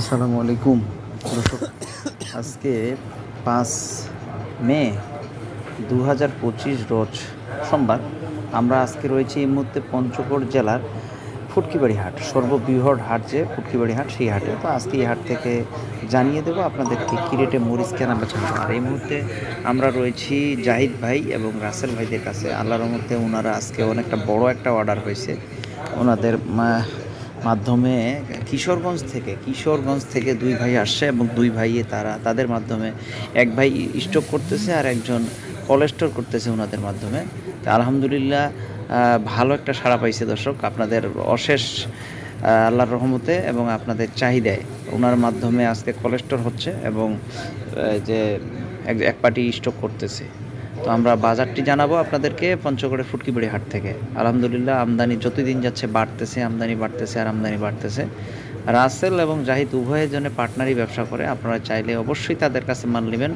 আসসালামু আলাইকুম। দর্শক, আজকে পাঁচ মে দু হাজার পঁচিশ রোজ সোমবার আমরা আজকে রয়েছি এই মুহূর্তে পঞ্চগড় জেলার ফুটকিবাড়ি হাট, সর্ববৃহৎ হাট যে ফুটকিবাড়ি হাট, সেই হাটে। তো আজকে এই হাট থেকে জানিয়ে দেবো আপনাদেরকে কী রেটে মরিচ কেনা বেচা। আর এই মুহূর্তে আমরা রয়েছি জাহিদ ভাই এবং রাসেল ভাইদের কাছে। আল্লাহর মধ্যে ওনারা আজকে অনেকটা বড় একটা অর্ডার হয়েছে। ওনাদের মাধ্যমে কিশোরগঞ্জ থেকে কিশোরগঞ্জ থেকে দুই ভাই আসছে এবং দুই ভাইয়ে তারা, তাদের মাধ্যমে এক ভাই স্টক করতেছে আর একজন কোলেস্টোর করতেছে ওনাদের মাধ্যমে। তা আলহামদুলিল্লাহ ভালো একটা সাড়া পাইছে দর্শক, আপনাদের অশেষ আল্লাহর রহমতে এবং আপনাদের চাহিদায়। ওনার মাধ্যমে আজকে কোলেস্টোর হচ্ছে এবং যে এক এক পার্টি স্টক করতেছে। তো আমরা বাজারটি জানাব আপনাদেরকে পঞ্চগড়ের ফুটকিবাড়ি হাট থেকে। আলহামদুলিল্লাহ, আমদানি যতদিন যাচ্ছে বাড়তেছে, আমদানি বাড়তেছে আর আমদানি বাড়তেছে। রাসেল এবং জাহিদ উভয়ের জন্য পার্টনারই ব্যবসা করে। আপনারা চাইলে অবশ্যই তাদের কাছে মাল নেবেন।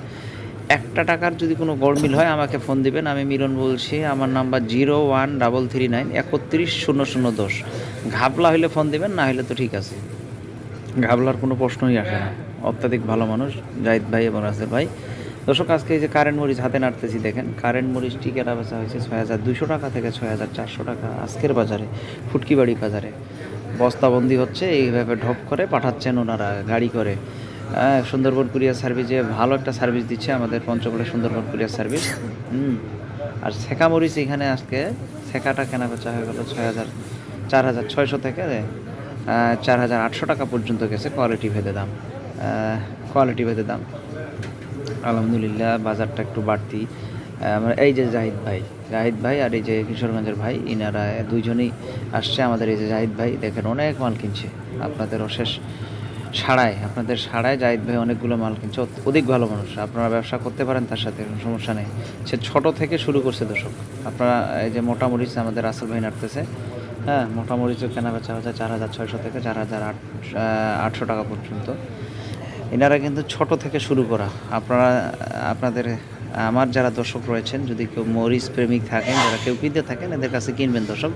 একটা টাকার যদি কোনো গড়মিল হয়, আমাকে ফোন দিবেন। আমি মিলন বলছি, আমার number zero one double three nine একত্রিশ শূন্য শূন্য দশ। ঘাবলা হইলে ফোন দিবেন, না হলে তো ঠিক আছে। ঘাবলার কোনো প্রশ্নই আসে না। অত্যাধিক ভালো মানুষ, জাহিদ ভাই এবং রাসেল ভাই। দর্শক আজকে এই যে কারেন্ট মরিচ হাতে নাড়তেছি দেখেন কারেন্ট মরিচটি কেনা বেচা হয়েছে ছয় হাজার দুশো টাকা থেকে ছয় হাজার চারশো টাকা আজকের বাজারে ফুটকিবাড়ি বাজারে। বস্তাবন্দি হচ্ছে এইভাবে ঢপ করে পাঠাচ্ছেন ওনারা গাড়ি করে। হ্যাঁ, সুন্দরবন কুরিয়ার সার্ভিসে ভালো একটা সার্ভিস দিচ্ছে আমাদের পঞ্চগড়ের সুন্দরবন কুরিয়ার সার্ভিস। হুম আর শেখা মরিচ এখানে আজকে শেখাটা কেনা বেচা হয়ে গেলো ছয় হাজার চার হাজার ছয়শো থেকে চার হাজার আটশো টাকা পর্যন্ত গেছে কোয়ালিটি ভেদে দাম। কোয়ালিটি ভেদে দাম। আলহামদুলিল্লাহ, বাজারটা একটু বাড়তি। আমরা এই যে জাহিদ ভাই জাহিদ ভাই আর এই যে কিশোরগঞ্জের ভাই, ইনারা দুইজনই আসছে আমাদের এই যে জাহিদ ভাই। দেখেন অনেক মাল কিনছে, আপনাদের অশেষ সাড়ায়, আপনাদের সাড়ায় জাহিদ ভাই অনেকগুলো মাল কিনছে অধিক ভালো মানুষ। আপনারা ব্যবসা করতে পারেন তার সাথে, কোনো সমস্যা নেই। সে ছোট থেকে শুরু করছে দর্শক। আপনারা এই যে মোটামুটি আমাদের রাসেল ভাই নাড়তেছে হ্যাঁ মোটামুটিও কেনা বেচা হচ্ছে চার হাজার ছয়শো থেকে চার হাজার আট আটশো টাকা পর্যন্ত। এনারা কিন্তু ছোট থেকে শুরু করা। আপনারা আপনাদের আমার যারা দর্শক রয়েছেন যদি কেউ মরিচ প্রেমিক থাকেন যারা কেউ কিনতে থাকেন এদের কাছে কিনবেন দর্শক।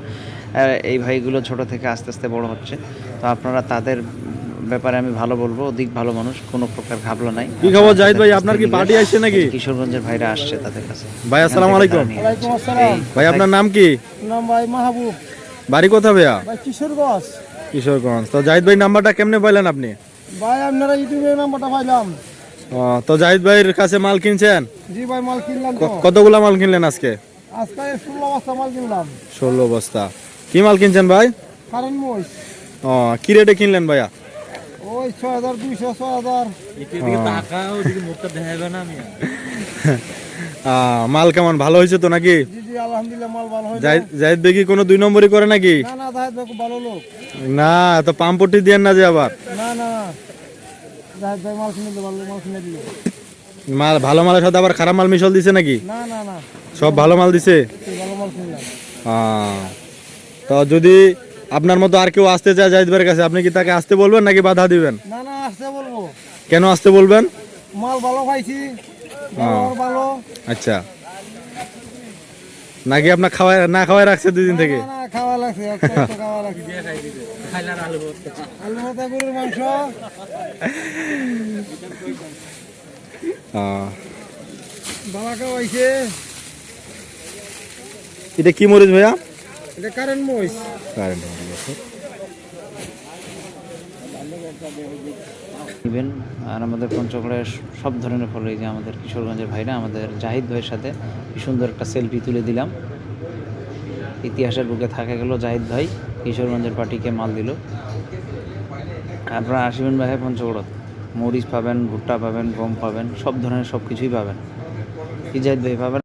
এই ভাইগুলো ছোট থেকে আস্তে আস্তে বড় হচ্ছে। তো আপনারা তাদের ব্যাপারে আমি ভালো বলব অধিক ভালো মানুষ কোনো প্রকার ঘাবলা নাই। কি খবর জাহিদ ভাই, আপনার কি পার্টি আসছে নাকি? কিশোরগঞ্জের ভাইরা আসছে তাদের কাছে। ভাই, আসসালামু আলাইকুম। ওয়ালাইকুম আসসালাম। ভাই আপনার নাম কি? নাম ভাই মাহবুব। বাড়ি কোথা ভাইয়া? ভাই কিশোরগঞ্জ। কিশোরগঞ্জ। তো জাহিদ ভাই নাম্বারটা কেমনে পাইলেন আপনি? ভাই আপনারা ইউটিউবে নাম্বারটা পাইলাম। তো জাহিদ ভাইয়ের কাছে মাল কিনছেন? জি ভাই মাল কিনলাম কতগুলা মাল কিনলেন আজকে? আজকে ষোলো বস্তা মাল কিনলাম। ষোলো বস্তা। কি মাল কিনছেন ভাই? কারেন্ট মহিষ। ও কি রেটে কিনলেন ভাইয়া? ওই ছয় হাজার দুইশো ছয় হাজার। মাল কেমন? ভালো হয়েছে তো নাকি? জাহিদ ভাই কি কোনো দুই নম্বরই করে নাকি? না তো পাম্পটি দিয়ে না যে আবার? মাল ভালো মালের সাথে আবার খারাপ মাল মিশল দিছে নাকি? সব ভালো মাল দিছে? তো যদি আপনার মতো আর কেউ আসতে চায় জাহিদ ভাইয়ের কাছে আপনি কি তাকে আসতে বলবেন নাকি বাধা দিবেন? না না আসতে বলব। কেন আসতে বলবেন? মাল ভালো খাইছি আচ্ছা। নাকি আপনার খাওয়াই না খাওয়াই রাখছে দুই দিন থেকে? না না খাওয়া লাগছে একটা একটা খাওয়া লাগছে। আলু ভর্তা। গরুর মাংস। বাবা খাওয়াইছে এটা কি মরিচ ভাইয়া? এটা কারেন্ট মহিষ নেবেন আর আমাদের পঞ্চগড়ের সব ধরনের ফল এই যে আমাদের কিশোরগঞ্জের ভাইরা, আমাদের জাহিদ ভাইয়ের সাথে কি সুন্দর একটা সেলফি তুলে দিলাম। ইতিহাসের বুকে থাকা গেল জাহিদ ভাই, কিশোরগঞ্জের পার্টিকে মাল দিল। আপনারা আসবেন ভাই পঞ্চগড়ত। মরিচ পাবেন, ভুট্টা পাবেন, গম পাবেন, সব ধরনের সব কিছুই পাবেন। কি জাহিদ ভাই পাবেন?